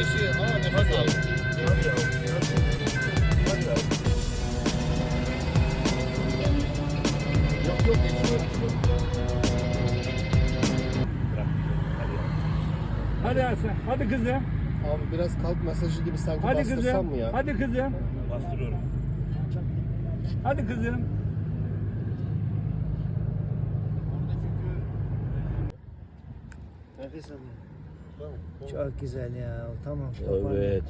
Yaşıyor. Aa nefes al. Yok yok yaşıyor. Hadi Hasan, hadi kızım. Abi biraz kalp masajı gibi sanki Hadi bastırsam kızım. mı ya? Hadi kızım. Bastırıyorum. Hadi kızım. Nefes al. Çok güzel ya. Tamam. Evet.